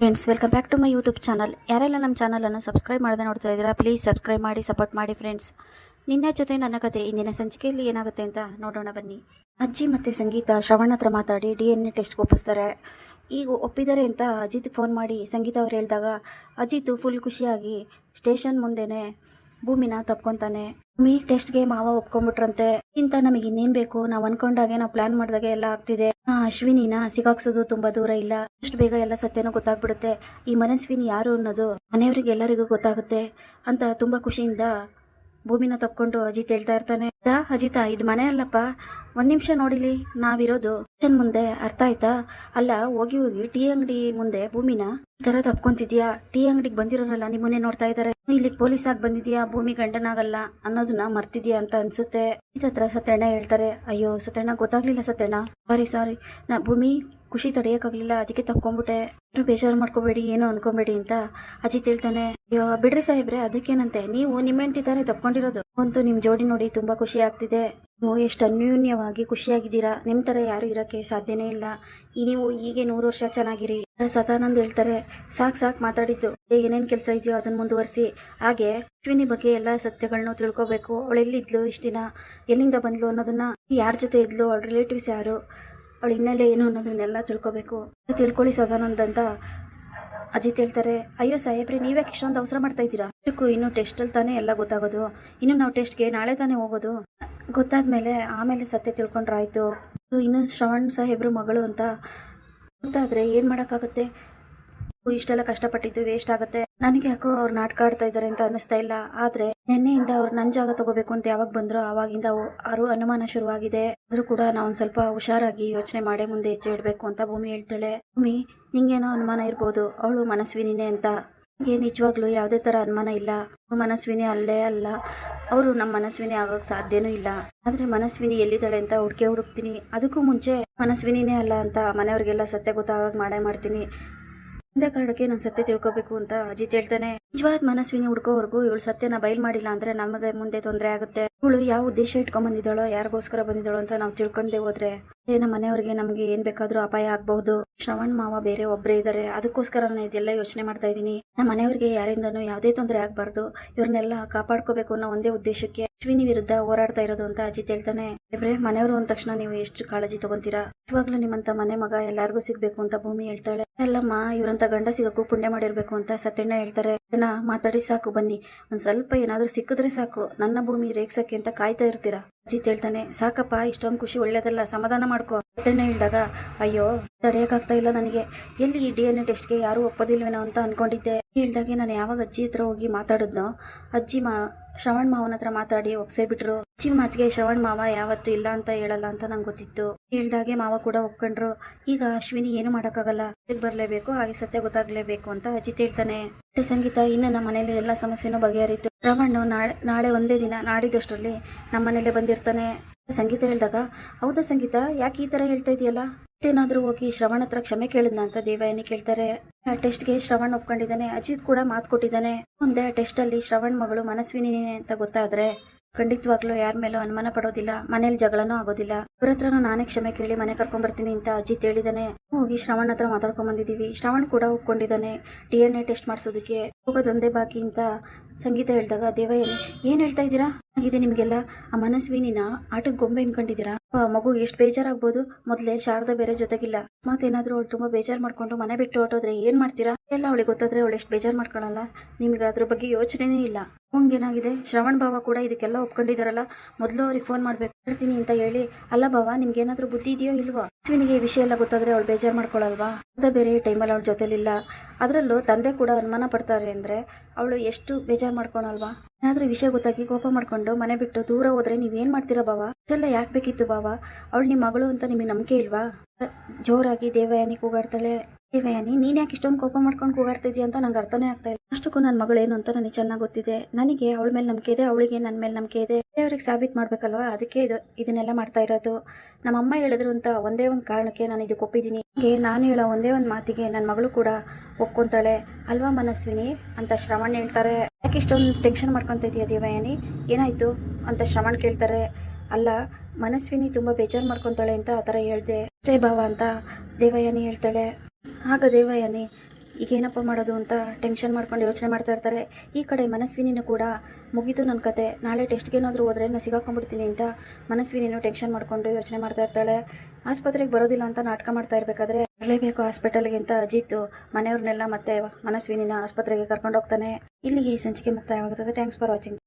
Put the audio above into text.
Friends welcome back to my YouTube channel ಯಾರೆಲ್ಲ ನಮ್ಮ ಚಾನಲನ್ನು ಸಬ್ಸ್ಕ್ರೈಬ್ ಮಾಡದೆ ನೋಡ್ತಾ ಇದ್ದೀರಾ ಪ್ಲೀಸ್ ಸಬ್ಸ್ಕ್ರೈಬ್ ಮಾಡಿ ಸಪೋರ್ಟ್ ಮಾಡಿ ಫ್ರೆಂಡ್ಸ್ ನಿನ್ನೆ ಜೊತೆ ನನ್ನ ಕತೆ ಇಂದಿನ ಸಂಚಿಕೆಯಲ್ಲಿ ಏನಾಗುತ್ತೆ ಅಂತ ನೋಡೋಣ ಬನ್ನಿ. ಅಜ್ಜಿ ಮತ್ತು ಸಂಗೀತ, ಶ್ರವಣ ಹತ್ರ ಮಾತಾಡಿ ಡಿ ಎನ್ ಎ ಟೆಸ್ಟ್ಗೆ ಒಪ್ಪಿಸ್ತಾರೆ. ಈಗ ಒಪ್ಪಿದ್ದಾರೆ ಅಂತ ಅಜಿತ್ ಫೋನ್ ಮಾಡಿ ಸಂಗೀತ ಅವ್ರು ಹೇಳಿದಾಗ, ಅಜಿತ್ ಫುಲ್ ಖುಷಿಯಾಗಿ ಸ್ಟೇಷನ್ ಮುಂದೆನೆ ಭೂಮಿನ ತಪ್ಕೊಂತಾನೆ. ಭೂಮಿ ಟೆಸ್ಟ್ಗೆ ಮಾವ ಒಪ್ಕೊಂಡ್ಬಿಟ್ರಂತೆ. ಇಂತ ನಮಗೆ ಇನ್ನೇನ್ ಬೇಕು? ನಾವು ಅನ್ಕೊಂಡಾಗೆ ನಾವು ಪ್ಲಾನ್ ಮಾಡಿದಾಗ ಎಲ್ಲ ಆಗ್ತಿದೆ. ಆ, ಅಶ್ವಿನಿನ ಸಿಗಾಕ್ಸೋದು ತುಂಬಾ ದೂರ ಇಲ್ಲ. ಅಷ್ಟು ಬೇಗ ಎಲ್ಲ ಸತ್ಯನೂ ಗೊತ್ತಾಗ್ಬಿಡುತ್ತೆ. ಈ ಮನಸ್ವಿನಿ ಯಾರು ಅನ್ನೋದು ಮನೆಯವರಿಗೆ ಎಲ್ಲರಿಗೂ ಗೊತ್ತಾಗುತ್ತೆ ಅಂತ ತುಂಬಾ ಖುಷಿಯಿಂದ ಭೂಮಿನ ತಕ್ಕೊಂಡು ಅಜಿತ್ ಹೇಳ್ತಾ ಇರ್ತಾನೆ. "ದಾ, ಅಜಿತ ಇದು ಮನೆ ಅಲ್ಲಪ್ಪ. ಒಂದ್ ನಿಮಿಷ ನೋಡಿಲಿ ನಾವಿರೋದು. ಮುಂದೆ ಅರ್ಥ ಆಯ್ತಾ? ಅಲ್ಲ ಹೋಗಿ ಹೋಗಿ ಟೀ ಅಂಗಡಿ ಮುಂದೆ ಭೂಮಿನ. ಈ ತರ ತಪ್ಕೊಂತಿದ್ಯಾ? ಟೀ ಅಂಗಡಿಗೆ ಬಂದಿರೋರಲ್ಲ ನಿಮ್ಮನ್ನೇ ನೋಡ್ತಾ ಇದಾರೆ. ಇಲ್ಲಿ ಪೊಲೀಸ್ ಆಗಿ ಬಂದಿದ್ಯಾ? ಭೂಮಿ ಗಂಡನಾಗಲ್ಲ ಅನ್ನೋದನ್ನ ಮರ್ತಿದ್ಯಾ ಅಂತ ಅನ್ಸುತ್ತೆ. ಹತ್ರ ಸತ್ಯಣ್ಣ ಹೇಳ್ತಾರೆ ಅಯ್ಯೋ ಸತ್ಯಣ್ಣ ಗೊತ್ತಾಗ್ಲಿಲ್ಲ ಸತ್ಯಣ್ಣ. ಸಾರಿ ಸಾರಿ ನಾ ಭೂಮಿ ಖುಷಿ ತಡೆಯಕ್ಕಾಗ್ಲಿಲ್ಲ ಅದಕ್ಕೆ ತಪ್ಕೊಂಡ್ಬಿಟ್ಟೆ. ಬೇಜಾರು ಮಾಡ್ಕೋಬೇಡಿ, ಏನು ಅನ್ಕೋಬೇಡಿ ಅಂತ ಅಜಿತ್ ಹೇಳ್ತಾನೆ. ಅಯ್ಯೋ, ಬಿಡ್ರಿ ಸಾಹೇಬ್ರೆ, ಅದಕ್ಕೇನಂತೆ? ನೀವು ನಿಮ್ಮ ತಕ್ಕೊಂಡಿರೋದು ತಾನೇ ತಪ್ಕೊಂಡಿರೋದು. ಅಂತೂ ನಿಮ್ ಜೋಡಿ ನೋಡಿ ತುಂಬಾ ಖುಷಿ ಆಗ್ತಿದೆ. ನೀವು ಎಷ್ಟು ಅನ್ಯೂನ್ಯವಾಗಿ ಖುಷಿಯಾಗಿದ್ದೀರಾ? ನಿಮ್ ತರ ಯಾರು ಇರಕ್ಕೆ ಸಾಧ್ಯನೇ ಇಲ್ಲ. ಈ ನೀವು ಹೀಗೆ ನೂರು ವರ್ಷ ಚೆನ್ನಾಗಿರಿ. ಸದಾನಂದ್ ಹೇಳ್ತಾರೆ. ಸಾಕ್ ಸಾಕ್ ಮಾತಾಡಿದ್ದು. ಏನೇನ್ ಕೆಲಸ ಇದೆಯೋ ಅದನ್ನ ಮುಂದುವರಿಸಿ. ಹಾಗೆ ಅಶ್ವಿನಿ ಬಗ್ಗೆ ಎಲ್ಲ ಸತ್ಯಗಳನ್ನೂ ತಿಳ್ಕೊಬೇಕು. ಅವಳು ಎಲ್ಲಿದ್ಲು ಇಷ್ಟು ದಿನ? ಎಲ್ಲಿಂದ ಬಂದ್ಲು ಅನ್ನೋದನ್ನ ಯಾರ ಜೊತೆ ಇದ್ಲು? ಅವಳ ರಿಲೇಟಿವ್ಸ್ ಯಾರು? ಅವಳ ಹಿನ್ನೆಲೆ ಏನು ಅನ್ನೋದನ್ನೆಲ್ಲ ತಿಳ್ಕೊಬೇಕು. ತಿಳ್ಕೊಳ್ಳಿ ಸದಾನಂದ್ ಅಂತ. ಅಜಿತ್ ಹೇಳ್ತಾರೆ, ಅಯ್ಯೋ ಸಾಹೇಬ್ರಿ ನೀವೇ ಇಷ್ಟೊಂದು ಅವಸರ ಮಾಡ್ತಾ ಇದ್ದೀರಾ? ಅದಕ್ಕೂ ಇನ್ನು ಟೆಸ್ಟಲ್ಲಿ ತಾನೇ ಎಲ್ಲ ಗೊತ್ತಾಗೋದು. ಇನ್ನು ನಾವು ಟೆಸ್ಟ್ಗೆ ನಾಳೆ ತಾನೇ ಹೋಗೋದು. ಗೊತ್ತಾದ್ಮೇಲೆ ಆಮೇಲೆ ಸತ್ಯ ತಿಳ್ಕೊಂಡ್ರಾಯ್ತು. ಇನ್ನು ಶ್ರವಣ್ ಸಾಹೇಬ್ರು ಮಗಳು ಅಂತ. ಗೊತ್ತಾದ್ರೆ ಏನ್ ಮಾಡೋಕ್ಕಾಗುತ್ತೆ? ಇಷ್ಟೆಲ್ಲ ಕಷ್ಟಪಟ್ಟಿದ್ದು ವೇಸ್ಟ್ ಆಗುತ್ತೆ. ನನಗೆ ಯಾಕೋ ಅವ್ರು ನಾಟಕ ಆಡ್ತಾ ಇದ್ದಾರೆ ಅಂತ ಅನಿಸ್ತಾ ಇಲ್ಲ. ಆದ್ರೆ ನಿನ್ನೆಯಿಂದ ಅವ್ರು ನನ್ನ ಜಾಗ ತಗೋಬೇಕು ಅಂತ ಯಾವಾಗ ಬಂದ್ರು ಅವಾಗಿಂದ ಅವು- ಅವರು ಅನುಮಾನ ಶುರುವಾಗಿದೆ. ಆದ್ರೂ ಕೂಡ ಒಂದ್ ಸ್ವಲ್ಪ ಹುಷಾರಾಗಿ ಯೋಚನೆ ಮಾಡಿ ಮುಂದೆ ಹೆಜ್ಜೆ ಇಡಬೇಕು ಅಂತ ಭೂಮಿ ಹೇಳ್ತಾಳೆ. ಭೂಮಿ, ನಿಂಗೇನೋ ಅನುಮಾನ ಇರ್ಬೋದು. ಅವಳು ಮನಸ್ವಿನಿನೇ ಅಂತ. ನನಗೆ ನಿಜವಾಗ್ಲೂ ಯಾವುದೇ ತರ ಅನುಮಾನ ಇಲ್ಲ. ಮನಸ್ವಿನಿ ಅಲ್ಲೇ ಅಲ್ಲ. ಅವರು ನಮ್ಮ ಮನಸ್ವಿನಿ ಆಗೋಕ್ ಸಾಧ್ಯನೂ ಇಲ್ಲ. ಆದ್ರೆ ಮನಸ್ವಿನಿ ಎಲ್ಲಿದ್ದಾಳೆ ಅಂತ ಹುಡುಕೆ ಹುಡುಕ್ತೀನಿ. ಅದಕ್ಕೂ ಮುಂಚೆ ಮನಸ್ವಿನಿನೇ ಅಲ್ಲ ಅಂತ ಮನೆಯವ್ರಿಗೆಲ್ಲ ಸತ್ಯ ಗೊತ್ತಾಗ ಮಾಡೇ ಮಾಡ್ತೀನಿ. ಇಂದ ಕಾರಣಕ್ಕೆ ನಾನು ಸತ್ಯ ತಿಳ್ಕೊಬೇಕು ಅಂತ ಅಜಿತ್ ಹೇಳ್ತಾನೆ. ನಿಜವಾದ ಮನಸ್ವಿನಿ ಹುಡ್ಕೋವರೆಗೂ ಇವಳು ಸತ್ಯನ ಬಯಲ್ ಮಾಡಿಲ್ಲ ಅಂದ್ರೆ ನಮಗೆ ಮುಂದೆ ತೊಂದರೆ ಆಗುತ್ತೆ. ಇವಳು ಯಾವ ಉದ್ದೇಶ ಇಟ್ಕೊಂಡ್ ಬಂದಿದ್ದಾಳೋ, ಯಾರಿಗೋಸ್ಕರ ಬಂದಿದ್ದಾಳೋ ಅಂತ ನಾವು ತಿಳ್ಕೊಂಡೆ ಹೋದ್ರೆ ಏ ನಮ್ಮ ಮನೆಯವ್ರಿಗೆ ನಮಗೆ ಏನ್ ಬೇಕಾದ್ರೂ ಅಪಾಯ ಆಗಬಹುದು. ಶ್ರವಣ್ ಮಾವ ಬೇರೆ ಒಬ್ಬರೇ ಇದಾರೆ ಅದಕ್ಕೋಸ್ಕರ ನಾನು ಇದೆಲ್ಲ ಯೋಚನೆ ಮಾಡ್ತಾ ಇದ್ದೀನಿ. ನಮ್ಮ ಮನೆಯವರಿಗೆ ಯಾರಿಂದನೂ ಯಾವುದೇ ತೊಂದರೆ ಆಗ್ಬಾರ್ದು. ಇವ್ರನ್ನೆಲ್ಲ ಕಾಪಾಡ್ಕೋಬೇಕು ಅನ್ನೋ ಒಂದೇ ಉದ್ದೇಶಕ್ಕೆ ಅಶ್ವಿನಿ ವಿರುದ್ಧ ಹೋರಾಡ್ತಾ ಇರೋದು ಅಂತ ಅಜಿತ್ ಹೇಳ್ತಾನೆ. ಇಬ್ರೆ ಮನೆಯವರು ಅಂದ ತಕ್ಷಣ ನೀವು ಎಷ್ಟು ಕಾಳಜಿ ತಗೊಂತೀರಾ? ಇವಾಗ್ಲೂ ನಿಮ್ಮಂತ ಮನೆ ಮಗ ಎಲ್ಲಾರ್ಗೂ ಸಿಗ್ಬೇಕು ಅಂತ ಭೂಮಿ ಹೇಳ್ತಾಳೆ. ಅಲ್ಲಮ್ಮ, ಇವ್ರಂತ ಗಂಡ ಸಿಗಕ್ಕೂ ಪುಣ್ಯ ಮಾಡಿರ್ಬೇಕು ಅಂತ ಸತ್ಯಣ್ಣ ಹೇಳ್ತಾರೆ. ಅಣ್ಣ, ಮಾತಾಡಿ ಸಾಕು, ಬನ್ನಿ. ಒಂದ್ ಸ್ವಲ್ಪ ಏನಾದ್ರೂ ಸಿಕ್ಕಿದ್ರೆ ಸಾಕು. ನನ್ನ ಭೂಮಿ ರೇಗ್ಸಕ್ಕೆ ಅಂತ ಕಾಯ್ತಾ ಇರ್ತೀರಾ? ಅಜಿತ್ ಹೇಳ್ತಾನೆ, ಸಾಕಪ್ಪ, ಇಷ್ಟೊಂದು ಖುಷಿ ಒಳ್ಳೇದಲ್ಲ, ಸಮಾಧಾನ ಮಾಡ್ಕೋ. ಅತ್ತಣ್ಣ ಹೇಳಿದಾಗ, ಅಯ್ಯೋ ತಡೆಯಕ್ಕಾಗ್ತಾ ಇಲ್ಲ ನನಗೆ. ಎಲ್ಲಿ ಈ ಡಿ ಎನ್ ಎ ಟೆಸ್ಟ್ಗೆ ಯಾರು ಒಪ್ಪದಿಲ್ವೇನೋ ಅಂತ ಅನ್ಕೊಂಡಿದ್ದೆ. ಹೇಳ್ದಾಗೆ, ನಾನು ಯಾವಾಗ ಅಜ್ಜಿ ಹತ್ರ ಹೋಗಿ ಮಾತಾಡಿದ್ನೋ? ಅಜ್ಜಿ ಮಾ, ಶ್ರವಣ್ ಮಾವನ ಹತ್ರ ಮಾತಾಡಿ ಒಪ್ಸೇ ಬಿಟ್ರು. ಅಜ್ಜಿ ಮಾತಿಗೆ ಶ್ರವಣ್ ಮಾವ ಯಾವತ್ತು ಇಲ್ಲ ಅಂತ ಹೇಳಲ್ಲ ಅಂತ ನಂಗೆ ಗೊತ್ತಿತ್ತು. ಹೇಳ್ದಾಗೆ ಮಾವ ಕೂಡ ಒಪ್ಕೊಂಡ್ರು. ಈಗ ಅಶ್ವಿನಿ ಏನು ಮಾಡೋಕ್ಕಾಗಲ್ಲ. ಬರ್ಲೇಬೇಕು, ಹಾಗೆ ಸತ್ಯ ಗೊತ್ತಾಗ್ಲೇಬೇಕು ಅಂತ ಅಜಿತ್ ಹೇಳ್ತಾನೆ. ಸಂಗೀತ, ಇನ್ನು ನಮ್ಮ ಮನೇಲಿ ಎಲ್ಲ ಸಮಸ್ಯೆನೂ ಬಗೆಹರಿತು. ಶ್ರವಣ್ ನಾಳೆ ನಾಳೆ ಒಂದೇ ದಿನ ನಾಡಿದಷ್ಟರಲ್ಲಿ ನಮ್ಮ ಮನೇಲೆ ಬಂದಿರ್ತಾನೆ. ಸಂಗೀತ ಹೇಳಿದಾಗ, ಹೌದಾ ಸಂಗೀತ? ಯಾಕೆ ಈ ತರ ಹೇಳ್ತಾ ಇದೆಯಲ್ಲ ಮತ್ತೇನಾದ್ರೂ ಹೋಗಿ ಶ್ರವಣ್ ಹತ್ರ ಕ್ಷಮೆ ಕೇಳಿದ್ನ ಅಂತ ದೇವಯಾನಿ ಕೇಳ್ತಾರೆ. ಆ ಟೆಸ್ಟ್ಗೆ ಶ್ರವಣ್ ಒಪ್ಕೊಂಡಿದ್ದಾನೆ. ಅಜಿತ್ ಕೂಡ ಮಾತು ಕೊಟ್ಟಿದ್ದಾನೆ. ಮುಂದೆ ಟೆಸ್ಟ್ ಅಲ್ಲಿ ಶ್ರವಣ್ ಮಗಳು ಮನಸ್ವಿನಿ ಅಂತ ಗೊತ್ತಾದ್ರೆ ಖಂಡಿತವಾಗ್ಲೂ ಯಾರ ಮೇಲೂ ಅನುಮಾನ ಪಡೋದಿಲ್ಲ, ಮನೇಲಿ ಜಗಳನೂ ಆಗೋದಿಲ್ಲ. ಇವ್ರ ಹತ್ರನೂ ನಾನೇ ಕ್ಷಮೆ ಕೇಳಿ ಮನೆ ಕರ್ಕೊಂಡ್ ಬರ್ತೀನಿ ಅಂತ ಅಜ್ಜಿ ಹೇಳಿದಾನೆ. ಹೋಗಿ ಶ್ರವಣ್ ಹತ್ರ ಮಾತಾಡ್ಕೊಂಡ್ ಬಂದಿದೀವಿ ಶ್ರವಣ್ ಕೂಡ ಒಪ್ಕೊಂಡಿದ್ದಾನೆ ಡಿ ಎನ್ ಎ ಟೆಸ್ಟ್ ಮಾಡಿಸೋದಕ್ಕೆ. ಹೋಗೋದೊಂದೇ ಬಾಕಿ ಅಂತ ಸಂಗೀತ ಹೇಳಿದಾಗ ಏನು, ಏನ್ ಹೇಳ್ತಾ ಇದ್ದೀರಾ? ಆಗಿದೆ ನಿಮ್ಗೆಲ್ಲ. ಆ ಮನಸ್ವಿನಿನ ಆಟದ ಗೊಂಬೆ ಅನ್ಕೊಂಡಿದ್ದೀರಾ? ಮಗು ಎಷ್ಟು ಬೇಜಾರಾಗ್ಬೋದು? ಮೊದ್ಲೇ ಶಾರದಾ ಬೇರೆ ಜೊತೆಗಿಲ್ಲ. ಮತ್ತೇನಾದ್ರೂ ಅವಳು ತುಂಬಾ ಬೇಜಾರ್ ಮಾಡ್ಕೊಂಡು ಮನೆ ಬಿಟ್ಟು ಹೊರಟೋದ್ರೆ ಏನ್ ಮಾಡ್ತೀರಾ? ಎಲ್ಲ ಅವಳಿಗೆ ಗೊತ್ತಾದ್ರೆ ಅವಳು ಎಷ್ಟು ಬೇಜಾರ್ ಮಾಡ್ಕೊಳಲ್ಲ. ನಿಮ್ಗೆ ಅದ್ರ ಬಗ್ಗೆ ಯೋಚನೆನೇ ಇಲ್ಲ. ಏನಾಗಿದೆ? ಶ್ರವಣ್ ಭಾವ ಕೂಡ ಇದಕ್ಕೆಲ್ಲ ಒಪ್ಕೊಂಡಿದಾರಲ್ಲ. ಮೊದಲು ಅವ್ರಿಗೆ ಫೋನ್ ಮಾಡ್ಬೇಕು. ಹೇಳ್ತೀನಿ ಅಂತ ಹೇಳಿ. ಅಲ್ಲ ಭಾವ, ನಿಮ್ಗೆ ಏನಾದ್ರೂ ಬುದ್ಧಿ ಇದೆಯೋ ಇಲ್ವಾ? ಅಶ್ವಿನಿಗೆ ಈ ವಿಷಯ ಎಲ್ಲ ಗೊತ್ತಾದ್ರೆ ಅವಳು ಬೇಜಾರ್ ಮಾಡ್ಕೊಳಲ್ವಾ? ಅದ ಬೇರೆ ಟೈಮಲ್ಲಿ ಅವಳ ಜೊತೆಲಿಲ್ಲ. ಅದರಲ್ಲೂ ತಂದೆ ಕೂಡ ಅನುಮಾನ ಪಡ್ತಾರೆ. ಅಂದ್ರೆ ಅವಳು ಎಷ್ಟು ಬೇಜಾರ್ ಮಾಡ್ಕೊಳಲ್ವಾ? ಏನಾದ್ರೂ ವಿಷಯ ಗೊತ್ತಾಗಿ ಕೋಪ ಮಾಡ್ಕೊಂಡು ಮನೆ ಬಿಟ್ಟು ದೂರ ಹೋದ್ರೆ ನೀವೇನ್ ಮಾಡ್ತೀರಾ ಬಾವ ಇಷ್ಟೆಲ್ಲ ಯಾಕೆ ಬೇಕಿತ್ತು ಬಾವ ಅವಳು ನಿಮ್ಮ ಮಗಳು ಅಂತ ನಿಮಗೆ ನಂಬಿಕೆ ಇಲ್ವಾ? ಜೋರಾಗಿ ದೇವಯಾನಿ ಕೂಗಾಡ್ತಾಳೆ. ದೇವಯಾನಿ ನೀನ್ ಯಾಕೆ ಇಷ್ಟೊಂದು ಕೋಪ ಮಾಡ್ಕೊಂಡು ಕೂಗಾಡ್ತಾ ಇದೀಯ ಅಂತ ನಂಗೆ ಅರ್ಥನೇ ಆಗ್ತಾ ಇಲ್ಲ. ಅಷ್ಟಕ್ಕೂ ನನ್ನ ಮಗಳೇನು ಅಂತ ನನಗೆ ಚೆನ್ನಾಗಿ ಗೊತ್ತಿದೆ. ನನಗೆ ಅವಳ ಮೇಲೆ ನಂಬಿಕೆ ಇದೆ, ಅವಳಿಗೆ ನನ್ನ ಮೇಲೆ ನಂಬಿಕೆ ಇದೆ. ಅವ್ರಿಗೆ ಸಾಬೀತ್ ಮಾಡ್ಬೇಕಲ್ವಾ? ಅದಕ್ಕೆ ಇದು ಇದನ್ನೆಲ್ಲ ಮಾಡ್ತಾ ಇರೋದು. ನಮ್ಮ ಅಮ್ಮ ಹೇಳಿದ್ರು ಅಂತ ಒಂದೇ ಒಂದು ಕಾರಣಕ್ಕೆ ನಾನು ಇದಕ್ಕೆ ಒಪ್ಪಿದ್ದೀನಿ ನಾನು ಹೇಳೋ ಒಂದೇ ಒಂದು ಮಾತಿಗೆ ನನ್ನ ಮಗಳು ಕೂಡ ಒಪ್ಕೊಂತಾಳೆ. ಅಲ್ವಾ ಮನಸ್ವಿನಿ? ಅಂತ ಶ್ರವಣ್ ಹೇಳ್ತಾರೆ. ಯಾಕೆ ಇಷ್ಟೊಂದು ಟೆನ್ಷನ್ ಮಾಡ್ಕೊಂತ ಇದೀಯ ದೇವಯಾನಿ ಏನಾಯ್ತು? ಅಂತ ಶ್ರವಣ್ ಕೇಳ್ತಾರೆ. ಅಲ್ಲ, ಮನಸ್ವಿನಿ ತುಂಬಾ ಬೇಜಾರು ಮಾಡ್ಕೊಂತಾಳೆ ಅಂತ ಆ ಥರ ಹೇಳ್ದೆ. ಅಷ್ಟೇ ಭಾವ ಅಂತ ದೇವಯಾನಿ ಹೇಳ್ತಾಳೆ. ಆಗ ದೇವಯ್ಯನೇ ಈಗ ಏನಪ್ಪ ಮಾಡೋದು ಅಂತ ಟೆನ್ಷನ್ ಮಾಡ್ಕೊಂಡು ಯೋಚನೆ ಮಾಡ್ತಾ ಇರ್ತಾರೆ. ಈ ಕಡೆ ಮನಸ್ವಿನಿನೂ ಕೂಡ ಮುಗೀತು ನನ್ನ ಕತೆ. ನಾಳೆ ಟೆಸ್ಟ್ಗೆ ಏನಾದರೂ ಹೋದ್ರೆ ನಾನು ಸಿಗಾಕೊಂಡ್ಬಿಡ್ತೀನಿ ಅಂತ ಮನಸ್ವಿನಿನೂ ಟೆನ್ಷನ್ ಮಾಡ್ಕೊಂಡು ಯೋಚನೆ ಮಾಡ್ತಾ ಇರ್ತಾಳೆ. ಆಸ್ಪತ್ರೆಗೆ ಬರೋದಿಲ್ಲ ಅಂತ ನಾಟಕ ಮಾಡ್ತಾ ಇರಬೇಕಾದ್ರೆ ಬರಲೇಬೇಕು ಹಾಸ್ಪಿಟಲ್ಗೆ ಅಂತ ಅಜಿತ್ ಮನೆಯವ್ರನ್ನೆಲ್ಲ ಮತ್ತೆ ಮನಸ್ವಿನಿನ ಆಸ್ಪತ್ರೆಗೆ ಕರ್ಕೊಂಡು ಹೋಗ್ತಾನೆ ಇಲ್ಲಿಗೆ ಈ ಸಂಚಿಕೆ ಮುಕ್ತಾಯವಾಗುತ್ತದೆ. Thanks for watching